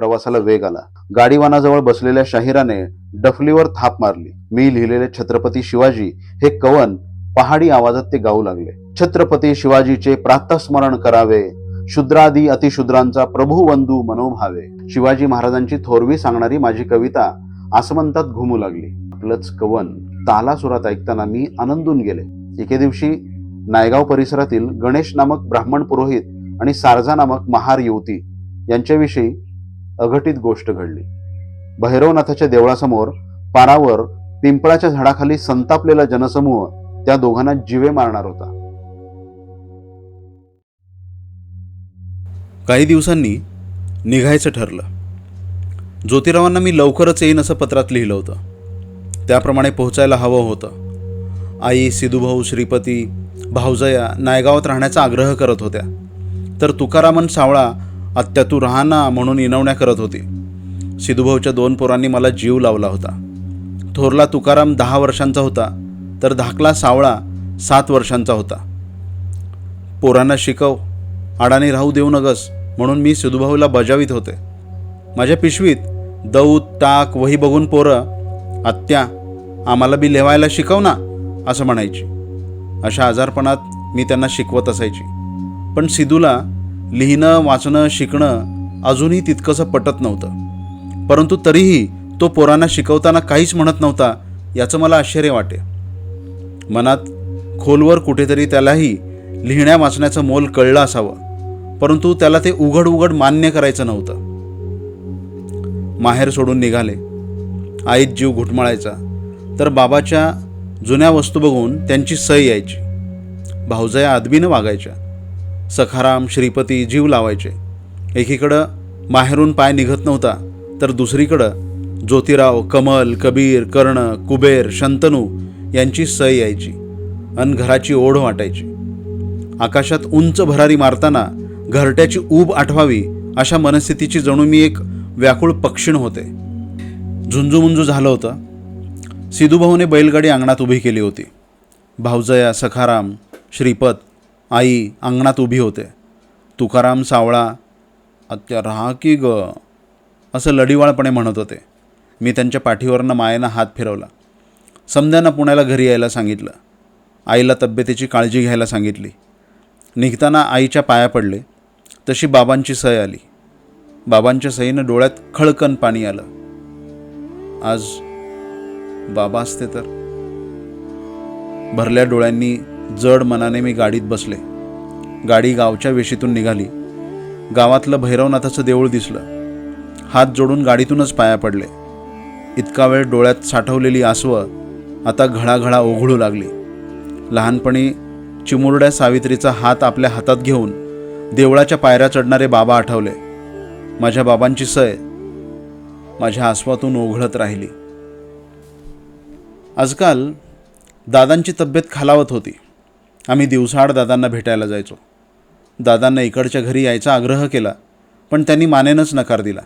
प्रवासाला वेग आला. गाडीवानाजवळ बसलेल्या शाहिराने डफलीवर थाप मारली. मी लिहिलेले छत्रपती शिवाजी हे कवन पहाडी आवाजात ते गाऊ लागले. छत्रपती शिवाजीचे प्रातस्मरण करावे. शूद्रादी अतिशूद्रांचा प्रभू वंदू मनोभावे. शिवाजी महाराजांची थोरवी सांगणारी माझी कविता आसमंतात घुमू लागली. आपलंच कवन तालासुरात ऐकताना मी आनंदून गेले. एके दिवशी नायगाव परिसरातील गणेश नामक ब्राह्मण पुरोहित आणि सारजा नामक महार युवती यांच्याविषयी अघटित गोष्ट घडली. भैरवनाथाच्या देवळासमोर पारावर पिंपळाच्या झाडाखाली संतापलेला जनसमूह त्या दोघांना जीवे मारणार होता. काही दिवसांनी निघायचं ठरलं. ज्योतिरावांना मी लवकरच येईन असं पत्रात लिहिलं होतं. त्याप्रमाणे पोहोचायला हवं होतं. आई सिधूभाऊ श्रीपती भाऊजया नायगावात राहण्याचा आग्रह करत होत्या. तर तुकारामन सावळा आत्या तू राहा म्हणून इनवण्या करत होती. सिधूभाऊच्या दोन पोरांनी मला जीव लावला होता. थोरला तुकाराम दहा वर्षांचा होता तर धाकला सावळा सात वर्षांचा होता. पोरांना शिकव अडाणी राहू देऊ नगस म्हणून मी सिधूभाऊला बजावित होते. माझ्या पिशवीत दौत टाक वही बघून पोरं आत्या आम्हाला बी लिहायला शिकव ना असं म्हणायची. अशा आजारपणात मी त्यांना शिकवत असायची. पण सिधूला लिहिणं वाचणं शिकणं अजूनही तितकंसं पटत नव्हतं. परंतु तरीही तो पोरांना शिकवताना काहीच म्हणत नव्हता याचं मला आश्चर्य वाटे. मनात खोलवर कुठेतरी त्यालाही लिहिण्या वाचण्याचं मोल कळलं असावं परंतु त्याला ते उघड उघड मान्य करायचं नव्हतं. माहेर सोडून निघाले. आईत जीव घुटमळायचा. तर बाबाच्या जुन्या वस्तू बघून त्यांची सय यायची. भाऊजया आदबीनं वागायच्या. सखाराम श्रीपती जीव लावायचे. एकीकडं माहेरून पाय निघत नव्हता तर दुसरीकडं ज्योतिराव कमल कबीर कर्ण कुबेर शंतनू यांची सय यायची अन घराची ओढ वाटायची. आकाशात उंच भरारी मारताना घरट्याची ऊब आठवावी अशा मनस्थितीची जणू मी एक व्याकुळ पक्षीण होते. झुंजूमुंजू झालं होतं. सिधूभाऊने बैलगाडी अंगणात उभी केली होती. भाऊजया सखाराम श्रीपत आई अंगणात उभी होते. तुकाराम सावळा आत्या राहा की ग असं लढीवाळपणे म्हणत होते. मी त्यांच्या पाठीवरनं मायेनं हात फिरवला. समद्यानं पुण्याला घरी यायला सांगितलं. आईला तब्येतीची काळजी घ्यायला सांगितली. निघताना आईच्या पाया पडले. तशी बाबांची सय आली. बाबांच्या सईनं डोळ्यात खळकन पाणी आलं. आज बाबा असते तर? भरल्या डोळ्यांनी जड मनाने मी गाडीत बसले. गाडी गावच्या वेशीतून निघाली. गावातलं भैरवनाथाचं देऊळ दिसलं. हात जोडून गाडीतूनच पाया पडले. इतका वेळ डोळ्यात साठवलेली आसवं आता घळाघळा ओघळू लागली. लहानपणी चिमुरड्या सावित्रीचा हात आपल्या हातात घेऊन देवळाच्या पायऱ्या चढणारे बाबा आठवले. माझ्या बाबांची सय माझ्या आसवातून ओघळत राहिली. आजकाल दादांची तब्येत खालावत होती. आम्ही दिवसाआड दादांना भेटायला जायचो. दादांना इकडच्या घरी यायचा आग्रह केला पण त्यांनी मानेनच नकार दिला.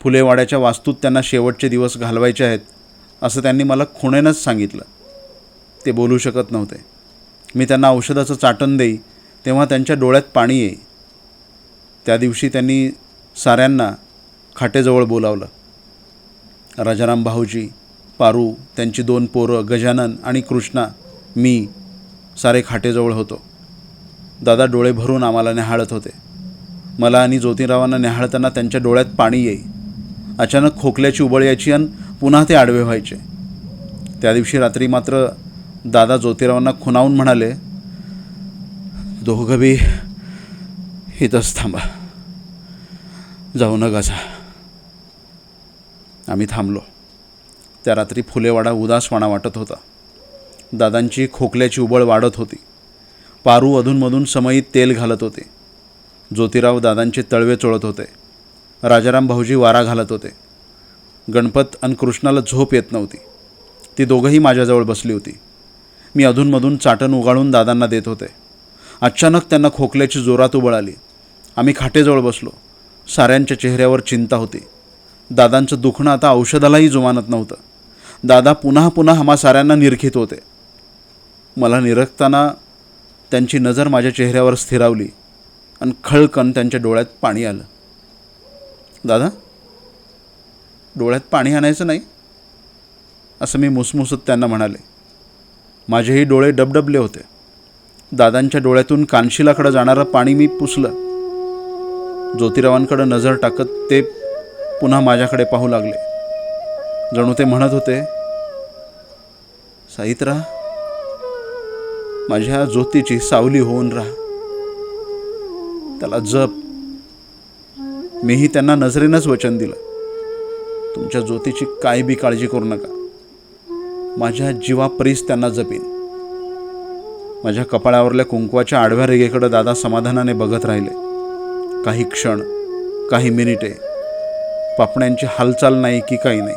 फुलेवाड्याच्या वास्तूत त्यांना शेवटचे दिवस घालवायचे आहेत असं त्यांनी मला खुणेनंच सांगितलं. ते बोलू शकत नव्हते. मी त्यांना औषधाचं चाटण देई तेव्हा त्यांच्या डोळ्यात पाणी येई. त्या दिवशी त्यांनी साऱ्यांना खाटेजवळ बोलावलं. राजाराम भाऊजी पारू त्यांची दोन पोरं गजानन आणि कृष्णा मी सारे खाटेजवळ होतो. दादा डोळे भरून आम्हाला न्याहाळत होते. मला आणि ज्योतिरावांना न्याहाळताना त्यांच्या डोळ्यात पाणी येई. अचानक खोकल्याची उबळ यायची आणि पुन्हा ते आडवे व्हायचे. त्या दिवशी रात्री मात्र दादा ज्योतिरावांना खुनावून म्हणाले दोघं बी इथंच थांबा. जाऊ नका जा. आम्ही थांबलो. त्या रात्री फुलेवाडा उदासवाणा वाटत होता. दादांची खोकल्याची उबळ वाढत होती. पारू अधूनमधून समयीत तेल घालत होते. ज्योतिराव दादांचे तळवे चोळत होते. राजाराम भाऊजी वारा घालत होते. गणपत आणि कृष्णाला झोप येत नव्हती. ती दोघंही माझ्याजवळ बसली होती. मी अधूनमधून चाटण उगाळून दादांना देत होते. अचानक त्यांना खोकल्याची जोरात उबळ आली. आम्ही खाटेजवळ बसलो. साऱ्यांच्या चेहऱ्यावर चिंता होती. दादांचं दुखणं आता औषधालाही जुमानत नव्हतं. दादा पुन्हा पुन्हा आम्हा साऱ्यांना निरखित होते. मला निरखताना त्यांची नजर माझ्या चेहऱ्यावर स्थिरावली आणि खळकन त्यांच्या डोळ्यात पाणी आलं. दादा डोळ्यात पाणी आणायचं नाही? असं मी मुसमुसत त्यांना म्हणाले. माझेही डोळे डबडबले होते. दादांच्या डोळ्यातून कानशिलाकडं जाणारं पाणी मी पुसलं. ज्योतिरावांकडं नजर टाकत ते पुन्हा माझ्याकडे पाहू लागले. जणू ते म्हणत होते साईत्रा माझ्या ज्योतीची सावली होऊन राहा. त्याला जप. मीही त्यांना नजरेनंच वचन दिलं. तुमच्या ज्योतीची काय बी काळजी करू नका. माझ्या जीवापरीस त्यांना जपीन. माझ्या कपाळावरल्या कुंकवाच्या आडव्या रेगेकडे दादा समाधानाने बघत राहिले. काही क्षण काही मिनिटे. पापण्यांची हालचाल नाही की काही नाही.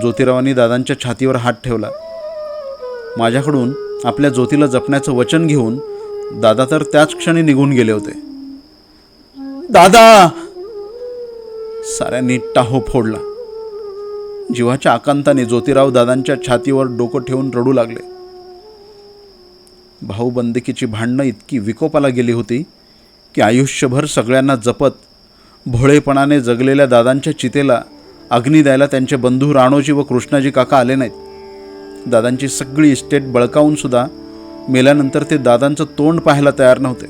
ज्योतिरावांनी दादांच्या छातीवर हात ठेवला. माझ्याकडून आपल्या ज्योतीला जपण्याचं वचन घेऊन दादा तर त्याच क्षणी निघून गेले होते. दादा! साऱ्यांनी टाहो फोडला. जीवाच्या आकांताने ज्योतिराव दादांच्या छातीवर डोकं ठेवून रडू लागले. भाऊबंदकीची भांडणं इतकी विकोपाला गेली होती की आयुष्यभर सगळ्यांना जपत भोळेपणाने जगलेल्या दादांच्या चितेला अग्नी द्यायला त्यांचे बंधू राणोजी व कृष्णाजी काका आले नाहीत. दादांची सगळी इस्टेट बळकावूनसुद्धा मेल्यानंतर ते दादांचं तोंड पाहायला तयार नव्हते.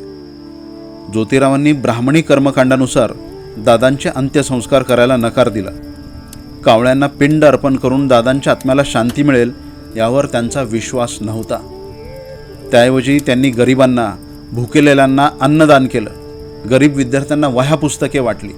ज्योतिरावांनी ब्राह्मणी कर्मकांडानुसार दादांचे अंत्यसंस्कार करायला नकार दिला. कावळ्यांना पिंड अर्पण करून दादांच्या आत्म्याला शांती मिळेल यावर त्यांचा विश्वास नव्हता. त्याऐवजी त्यांनी गरिबांना भुकेलेल्यांना अन्नदान केलं. गरीब विद्यार्थ्यांना वह्या पुस्तके वाटली.